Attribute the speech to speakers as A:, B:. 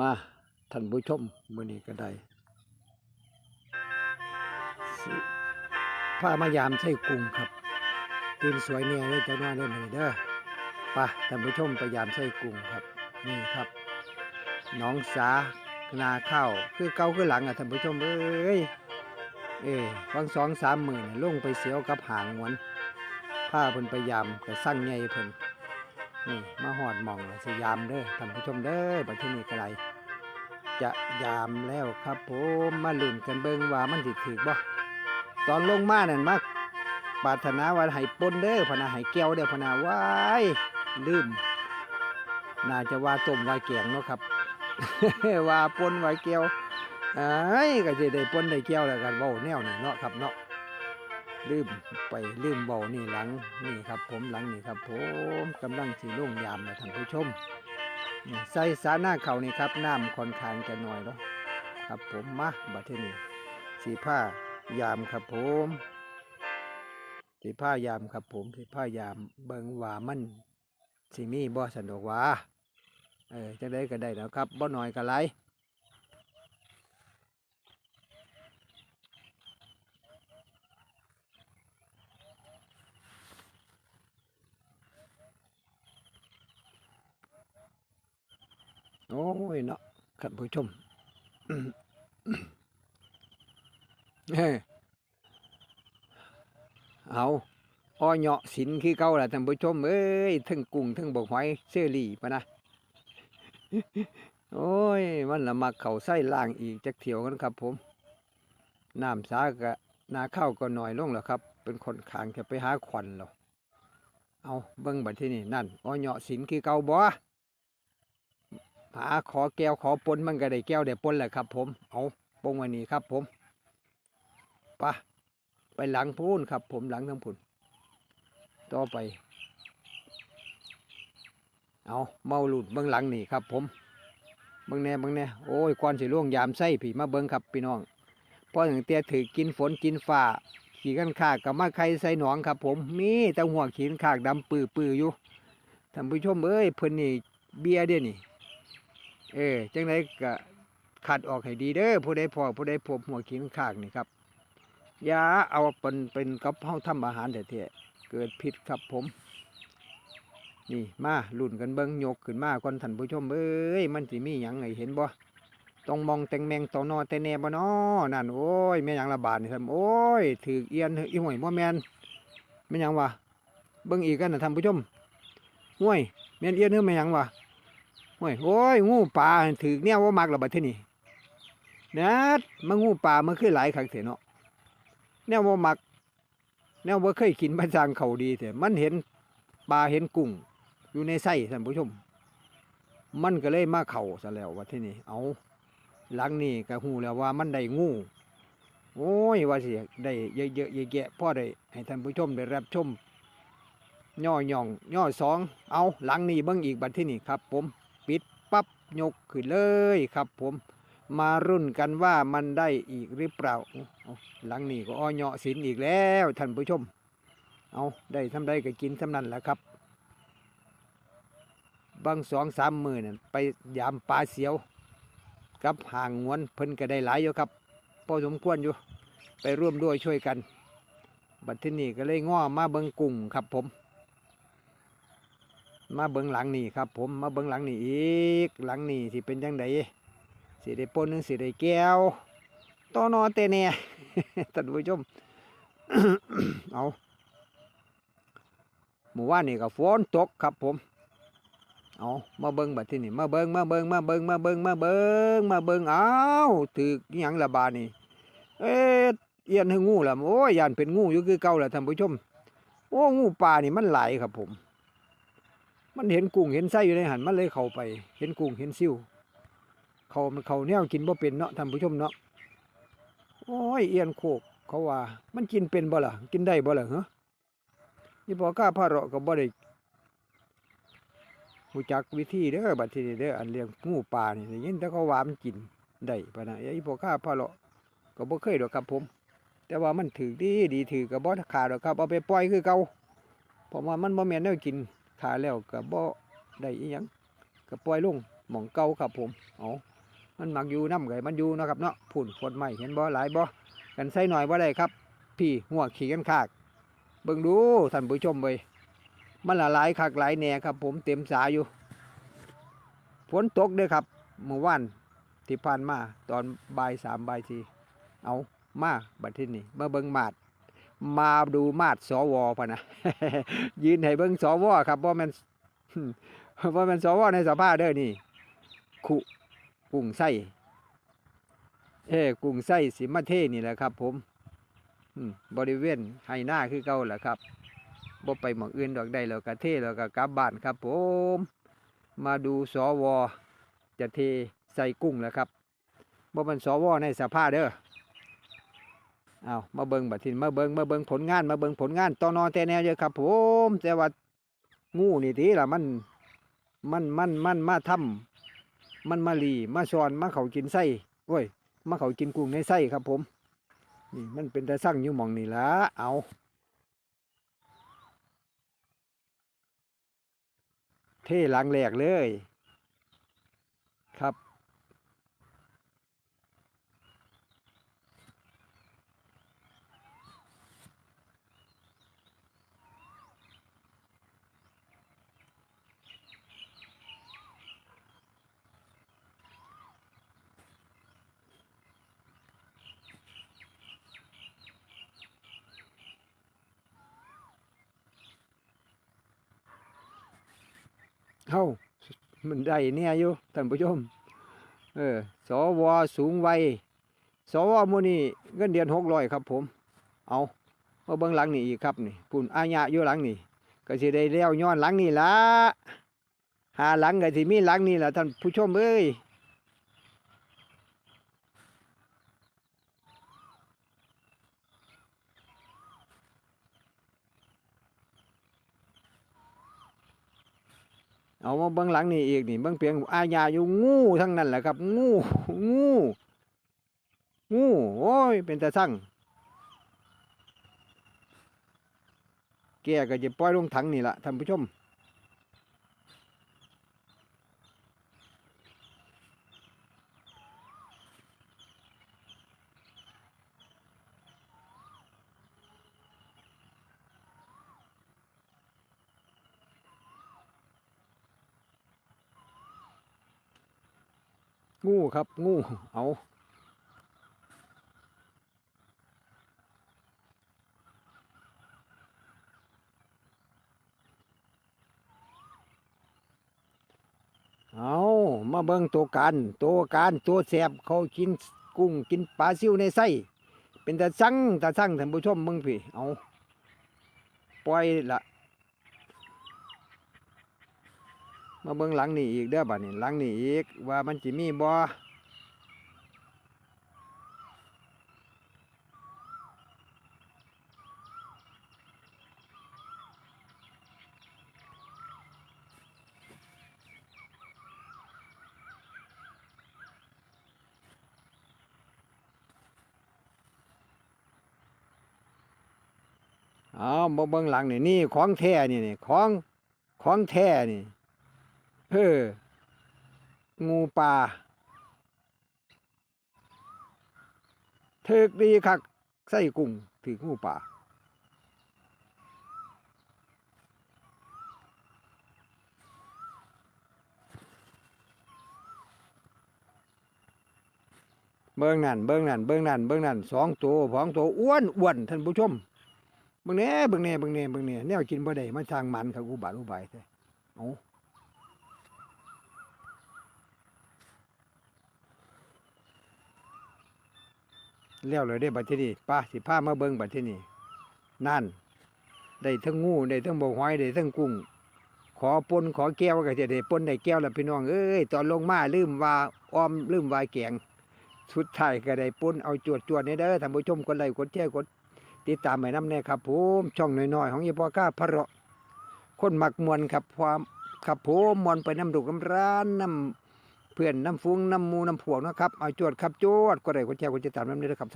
A: มาท่านผู้ชมมื้อนี้ก็ได้สิพามายามใช่กรุงครับตื่นสวยเนี่ยเลยจะนอนเด้อมื้อเด้อไปท่านผู้ชมไปยามใช่กรุงครับ นี่ครับน้องสานาข้าวคือเก่าคือหลังอะท่านผู้ชมเอ้ยเอ้บางสองสามหมื่นลงไปเสียวกับหางหวนผ้าเพิ่นไปยามแต่สั่งใหญ่เพิ่น นี่มาหอดมองแล้วสิยามเด้อท่านผู้ชมเด้อบัดที่นี้ก็ไรจะยามแล้วครับผมมาลุ้นกันเบิ่งว่ามันสิถึกบ่ตอนลงมานั่นมาปรารถนาว่าให้ปนเด้อพนาให้แก้วเด้อพนาว้ายลืม น่าจะว่าต้มไว้แกงเนาะครับ ว่าปนไว้แก้วเอ้ยก็สิได้ปนได้แก้วแล้วกันเว้าแนวนี้เนาะครับเนาะ ลืมไปลืมเว้านี่หลังนี่ครับ ผมหลังนี่ครับ ผมกำลังสิลงยามนะท่านผู้ชมใส่สาหน้าเขานี่ครับน้ำค่อนข้างจะหน่อยเนาะครับผมมาบัดเทนี้สีผ้ายามครับผมสีผ้ายามครับผมสีผ้ายามเบิงว่ามันสิมีบ่สนุกว่าเออจะได้ก็ได้แล้วครับบ่หน่อยก็ไร ยเนาะท่านผู้ชมเฮ้เอาอ้อเหาะสินคือเก่าล่ะท่านผู้ชมเอ้ยทั้งกุ้งทั้งบกหอยเชอรี่ปะนะโอ้ย มันละมักเข่าไส้ล่างอีกจักเถียวกันครับ ผมน้ำสากะนาข้าวก็หน่อยลงแล้วครับ เป็นคนขางจะไปหาขวัญแล้วเอาเบิ้งบัดที่นี่นั่นอ้อเหาะสินคือเก่าบ่ หาขอแก้วขอปนมันก็ได้แก้วได้ปนแหละครับ ผมเอาปงว้นี่ครับ ผมไปะไปหลังพูนครับ ผมหลังทั้งพูนต่อไป เอาเมาหลุดเบื้องหลังนี่ครับ ผมเบื้องแน่เบื้องแน่โอ้ยก่อนสิล่วงยามไส้ผีมาเบิ้งครับพี่น้องพอย่งเตี้ยถือกินฝนกินฟ้าขี่กันขากกับมาใครใส่หนองครับ ผมมีแต่หัวขีนขากดำปื้อปื้ออยู่ท่านผู้ชมเอ้ยเพิ่นนี่เบียร์เด้นี่ เออจังไดก็ขัดออกให้ดีเด้อผู้ใดพอผู้ใดพบหัวขีนขากนี่ครับอย่าเอาเป็นเป็นกับเฮาทำอาหารแต่เถอะเกิดผิดครับผม นี่มาลุ่นกันเบิ้งยกขึ้นมาก่อนท่านผู้ชมเอ้ยมันสิมีหยังไงเห็นบ่ต้องมองแตงแมงตอนนอแต่แน่บ่นอนั่นโอ้ยแม่หยังระบาดนี่ท่านโอ้ยถือเอียนอีห่วยบ่แม่นแม่หยังวะเบิ่งอีกกันนะท่านผู้ชมห่วยแม่นเอียนเฮือแม่หยังวะ ห่วยโอ้ยงูป่าถือแนวว่ามักระบาดที่นี่นัดมางูป่ามันคือหลายครั้งเถอะเนาะแนวว่ามักแนวว่าเคยกินประจางเขาดีแต่มันเห็นปลาเห็นกุ้ง อยู่ในไส้ท่านผู้ชม มันก็เลยมาเข่าซะแล้วว่าที่นี่เอาหลังนี่ก็หูแล้วว่ามันได้งูโอ้ยว่าสิได้เยอะๆแยะๆพ่อได้ให้ท่านผู้ชมได้รับชมย่อย่องย่อสองเอาหลังนี้เบิ้งอีกบัดที่นี่ครับผม ยกขึ้นเลยครับผมมารุ่นกันว่ามันได้อีกหรือเปล่า หลังนี้ก็อ้อเหาะสินอีกแล้วท่านผู้ชม เอาได้ทำได้ก็กินทำนั้นแหละครับ บางสองสามมือนั่นไปยามปลาเสียว กับห่างงวนเพิ่นก็ได้หลายอยู่ครับพอสมควรอยู่ ไปร่วมด้วยช่วยกัน บัดที่นี่ก็เลยง้อมาเบิงกุ้งครับผม มาเบิงหลังนี่ครับ ผมมาเบิงหลังนี่อีกหลังนี่ที่เป็นยังไงสิได้ปนหนึงสิได้แก้วต้อนอเตเน่ท่านผู้ชมเอาหมู่ว่านี่ก็ฝนตกครับผมเอามาเบิ้งบัดที่นี่มาเบิ้งมาเบิ้งมาเบิ้งมาเบิ้งมาเบิ้งมาเบิ้งเอาถือยังละบาดนี่เอ๊ะเอียนให้งูละโอ้ยยานเป็นงูอยู่คือเก่าละท่านผู้ชมโอ้งูป่านี่มันไหลครับผม มันเห็นกุ้งเห็นไส้อยู่ในหันมันเลยเข้าไป เห็นกุ้งเห็นซิ่วเขามันเขาแนวกินบ่เป็นเนาะท่านผู้ชมเนาะโอ้ยเอียนโคกเขาว่า มันกินเป็นบ่ล่ะกินได้บ่ล่ะเหรอนี่พอกล้าพาเราะก็บ่ได้รู้จักวิธีเด้อบัดทีนี้เด้ออันเลี้ยงงูป่านี่ได้ยินแต่เขาว่ามันกินได้ปะนะไอ้พวกข้าพะเลาะก็บ่เคยดอกครับผม แต่ว่ามันถือดีดีถือก็บ่ขาดดอกครับเอาไปปล่อยคือเก่าเพราะว่ามันบ่แม่นแนวกิน ขาแล้วก็บ่ได้อีหยังก็ปล่อยลงหม่องเก่าครับผมเอามันมักอยู่น้ำไก่มันอยู่นะครับเนาะพุ่นฝนใหม่เห็นบ่หลายบ่กันใส่หน่อยบ่ได้ครับ พี่หัวขี่กันคากเบิ่งดูท่านผู้ชมเว้ยมันละลายคักหลายแหน่ครับ ผมเต็มสาอยู่ฝนตกเด้อครับเมื่อวานที่ผ่านมาตอนบ่ายสามบ่ายสี่เอามาบัดที่นี่มาเบิ่งมาด มาดูมาดสวพะนะยืนให้เบิ่งสวครับว่ามันว่ามันสวในสภาเด้อนี่คุกุ้งไส้เอ้กุ้งไส้สิมาเทนี่แหละครับผมอืมบริเวณไฮหน้าคือเก่าแหละครับบ่ไปหมองอื่นดอกได้แล้วก็เทแล้วก็กลับบ้านครับ ผม มาดูสวจะเทใส่กุ้งแล้วครับบ่มันสวในสภาเด้อ เอามาเบิงบัดทินมาเบิงมาเบิงผลงานมาเบิงผลงานตอนอแต่แนวเยอะครับผมแต่ว่างูนี่ทีละมันมันมันมันมาทำมันมาลีมาซอนมาเขากินไส้โอ้ยมาเขากินกุ้งในไส้ครับผมนี่มันเป็นแต่สั่งอยู่หมองนี่ละเอาเท่หลังแหลกเลย ครับ เฮ้ามันได้เนี่ยอยู่ท่านผู้ชมเออสวสูงวัยสวมูนี่เงินเดือนหกร้อยครับผม เอามาเบื้องหลังนี่อีกครับนี่ปุ่นอาญะอยู่หลังนี่ก็สิได้เลี้ยวย้อนหลังนี่ละหาหลังก็สิมีหลังนี่ละท่านผู้ชมเอ้ย เอามาเบื้องหลังนี่อีกนี่เบื้องเพียงอาญาอยู่งูทั้งนั้นแหละครับ งูงูงูโอ้ยเป็นตาสั่งแกก็จะปล่อยลงถังนี่แหละท่านผู้ชม งูครับ งูเอาเอามาเบิ่งตัวการตัวการตัวแสบเขากินกุ้งกินปลาซิวในไส้เป็นตาสั่งตาสั่งท่านผู้ชมมึงพี่เอาปล่อยละ มาเบิ่งหลังนี่อีกเด้อบัดนี้หลังนี่อีกว่ามันสิมีบ่เอามาเบิ่งหลังนี่นี่ของแท้นี่นี่ของของแท้นี่ เอองูป่าถึกดีคักใส่กุ้งถึกงูป่าเบิ้งนั่นเบิ้งนั่นเบิ้งนั่นเบิ้งนั่นสองตัวสองตัวอ้วนอ้วนท่านผู้ชมเบิ้งแหน่เบิ้งแหน่เบิ้งแหน่เบิ้งแหน่แนวกินบ่ได้มาทางมันครับอุบาทอุบายแท้เอา แล้วเลยได้บัดที่นี่ป้าสิพามาเบิ่งบัดที่นี่นั่น ได้ทั้งงูได้ทั้งบกหอยได้ทั้งกุ้ง ขอปนขอแก้วก็จะได้ปนได้แก้วแล้วพี่น้องเอ้ยตอนลงมาลืมว่าออมลืมว่าแกงสุดท้ายก็ได้ปนเอาจวดจวดนี่เด้อท่านผู้ชมกดไลค์กดแชร์กดติดตามให้น้ำแน่ครับผมช่องน้อยๆของยี่ปอก้าพระเราะคนมักมวนครับความครับผมมวนไปน้ำดุกน้ำร้านน้ำ เพื่อนน้ำฟุ้งน้ำหมูน้ำผวงนะครับเอาจวดครับจวดก็ได้กดแชร์กดติดตามน้ำนี้นะครับ